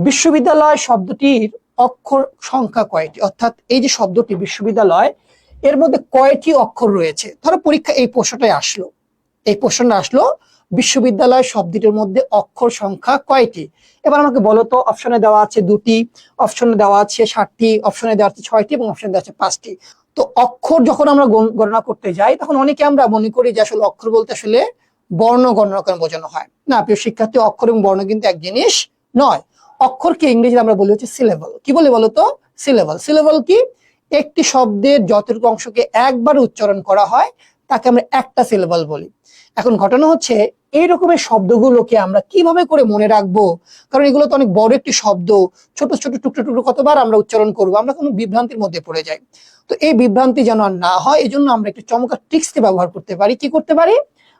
বিশ্ববিদ্যালয় শব্দটির অক্ষর সংখ্যা কয়টি? অর্থাৎ এই যে শব্দটি বিশ্ববিদ্যালয়, এর মধ্যে কয়টি অক্ষর রয়েছে? ধরো পরীক্ষা এই প্রশ্নটাই আসলো। এই প্রশ্নটা আসলো, বিশ্ববিদ্যালয় শব্দটির মধ্যে অক্ষর সংখ্যা কয়টি? এবার আমাকে বলো তো, অপশনে দেওয়া আছে দুটি, অপশনে দেওয়া আছে ষাটটি অপশনে দেওয়া আছে ছয়টি এবং অপশনে দেওয়া আছে পাঁচটি। তো অক্ষর যখন আমরা গণ- গণনা করতে যাই, তখন অনেকে আমরা মনে করি যে আসলে অক্ষর বলতে আসলে বর্ণ গণনা করে বোঝানো হয়? না, প্রিয় শিক্ষার্থী, অক্ষর এবং বর্ণ কিন্তু এক জিনিস নয়। অক্ষরকে ইংরেজিতে আমরা বলি হচ্ছে সিলেবল কি বলে বলো তো সিলেবল সিলেবল কি? একটি শব্দের যতটুকু অংশকে একবার উচ্চারণ করা হয়, তাকে আমরা একটা সিলেবল বলি। এখন ঘটনা হচ্ছে, এই রকমের শব্দগুলোকে আমরা কীভাবে করে মনে রাখব? কারণ এগুলো তো অনেক বড় একটি শব্দ। ছোট ছোট, টুকরো টুকরো কতবার আমরা উচ্চারণ করব? আমরা কোনো বিভ্রান্তির মধ্যে পড়ে যাই। তো এই বিভ্রান্তি যেন আর না হয় এই জন্য আমরা একটি চমৎকার ট্রিক্সকে ব্যবহার করতে পারি। কি করতে পারি?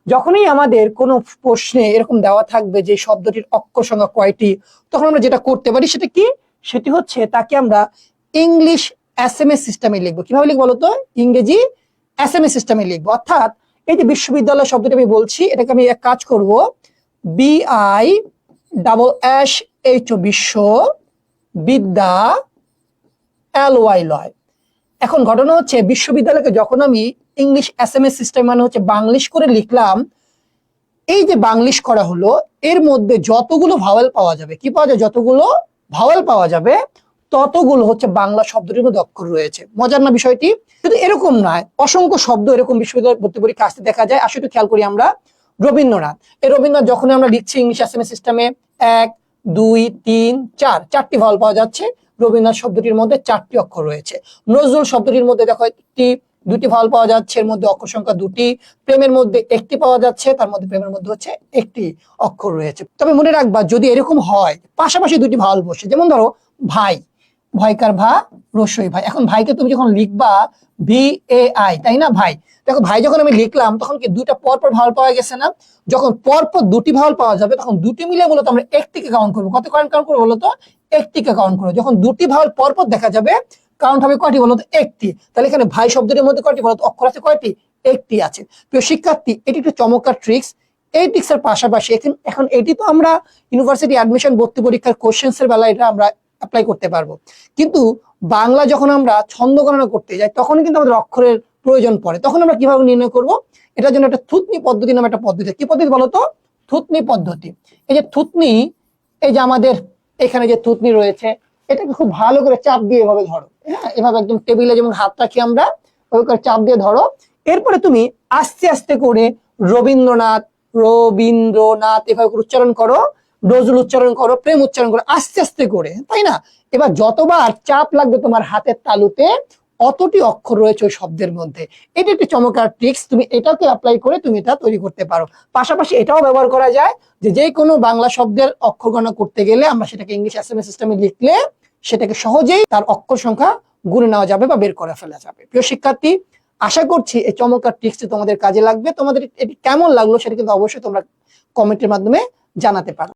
যখনই আমাদের কোনো প্রশ্নে এরকম দেওয়া থাকবে যে শব্দটির অক্ষর সংখ্যা কয়টি, তখন আমরা যেটা করতে পারি সেটা কি? সেটি হচ্ছে তাকে আমরা ইংলিশ এস এম এস সিস্টেমে লিখব। কীভাবে লিখব বলতো? ইংরেজি এস এম এস সিস্টেমে লিখব। অর্থাৎ এই যে বিশ্ববিদ্যালয় শব্দটি আমি বলছি, এটাকে আমি এক কাজ করব। B I double S H বিশ্ব বিদ্যা এল ওয়াই লয় এখন ঘটনা হচ্ছে, বিশ্ববিদ্যালয়কে যখন আমি English S M S system মানে হচ্ছে বাংলিশ করে লিখলাম, এই যে বাংলিশ করা হলো, এর মধ্যে যতগুলো ভাওয়াল পাওয়া যাবে, কি পাওয়া যায় যতগুলো ভাওয়াল পাওয়া যাবে, ততগুলো হচ্ছে বাংলা শব্দটির মধ্যে অক্ষর রয়েছে। মজার না বিষয়টি? কিন্তু এরকম নয়, অসংখ্য শব্দ এরকম বিশ্ববিদ্যালয় ভর্তি পরীক্ষা আসতে দেখা যায়। আসলে খেয়াল করি আমরা, রবীন্দ্রনাথ। এই রবীন্দ্রনাথ যখন আমরা লিখছি ইংলিশ এস সিস্টেমে এক, দুই, তিন, চার, চারটি ভাওয়াল পাওয়া যাচ্ছে রবীন্দ্রনাথ শব্দটির মধ্যে চারটি অক্ষর রয়েছে। নজরুল শব্দটির মধ্যে দেখো একটি, দুটি ভালো পাওয়া যাচ্ছে, এর মধ্যে অক্ষর সংখ্যা দুটি, প্রেমের মধ্যে একটি পাওয়া যাচ্ছে, তার মধ্যে প্রেমের মধ্যে হচ্ছে একটি অক্ষর রয়েছে। তবে মনে রাখবা, যদি এরকম হয়, পাশাপাশি দুটি ভালো বসে, যেমন ধরো, ভাই, ভয়কার ভা, রসই ভাই। এখন ভাইকে তুমি যখন লিখবা ভি এ আই তাই না ভাই? দেখো, ভাই যখন আমি লিখলাম, তখন কি দুইটা পর পর ভাওয়াল পাওয়া গেছে না? যখন পর পর দুটি ভাওয়াল পাওয়া যাবে, তখন দুটি মিলে বলতো আমরা একটিকে কাউন্ট করব। কত কাউন্ট কাউন্ট করব বলতো? একটিকে কাউন্ট করব যখন দুটি ভাওয়াল পর পর দেখা যাবে কাউন্ট হবে কয়টি বলতো? একটি। তাহলে এখানে ভাই শব্দের মধ্যে কয়টি বলতো? অক্ষর আছে কয়টি? একটি আছে। প্রিয় শিক্ষার্থী, এটি একটু চমৎকার ট্রিক্স এই ট্রিক্সের পাশাপাশি এখন এখন এটি তো আমরা ইউনিভার্সিটি অ্যাডমিশন ভর্তি পরীক্ষার কোশ্চেন্স এর বেলায় এটা আমরা অ্যাপ্লাই করতে পারব। কিন্তু বাংলা যখন আমরা ছন্দ গণনা করতে যাই তখন কিন্তু আমাদের অক্ষরের প্রয়োজন পড়ে। তখন আমরা কীভাবে নির্ণয় করব? এটার জন্য একটা থুতনি পদ্ধতি নামে একটা পদ্ধতি কি পদ্ধতি বলতো? থুতনি পদ্ধতি। এই যে থুতনি, এই যে আমাদের এখানে যে থুতনি রয়েছে, এটাকে খুব ভালো করে চাপ দিয়ে এভাবে ধরো। হ্যাঁ এভাবে একদম টেবিলে যেমন হাত রাখি আমরা ওই করে চাপ দিয়ে ধরো। এরপরে তুমি আস্তে আস্তে করে রবীন্দ্রনাথ রবীন্দ্রনাথ এভাবে উচ্চারণ করো, নজরুল উচ্চারণ করো, প্রেম উচ্চারণ করো, আস্তে আস্তে করে, তাই না? এবার যতবার চাপ লাগবে তোমার হাতের তালুতে অতটি অক্ষর রয়েছে ওই শব্দের মধ্যে। এটা একটি চমৎকার ট্রিক্স তুমি এটাকে অ্যাপ্লাই করে তুমি এটা তৈরি করতে পারো। পাশাপাশি এটাও ব্যবহার করা যায় যে যে কোনো বাংলা শব্দের অক্ষর গণনা করতে গেলে আমরা সেটাকে ইংলিশ এস সিস্টেমে লিখলে সেটাকে সহজেই তার অক্ষর সংখ্যা গুনে নেওয়া যাবে বা বের করে ফেলা যাবে। প্রিয় শিক্ষার্থী, আশা করছি এই চমৎকার ট্রিক্সটি তোমাদের কাজে লাগবে। তোমাদের এটি কেমন লাগল সেটা কিন্তু অবশ্যই তোমরা কমেন্টের মাধ্যমে জানাতে পারো।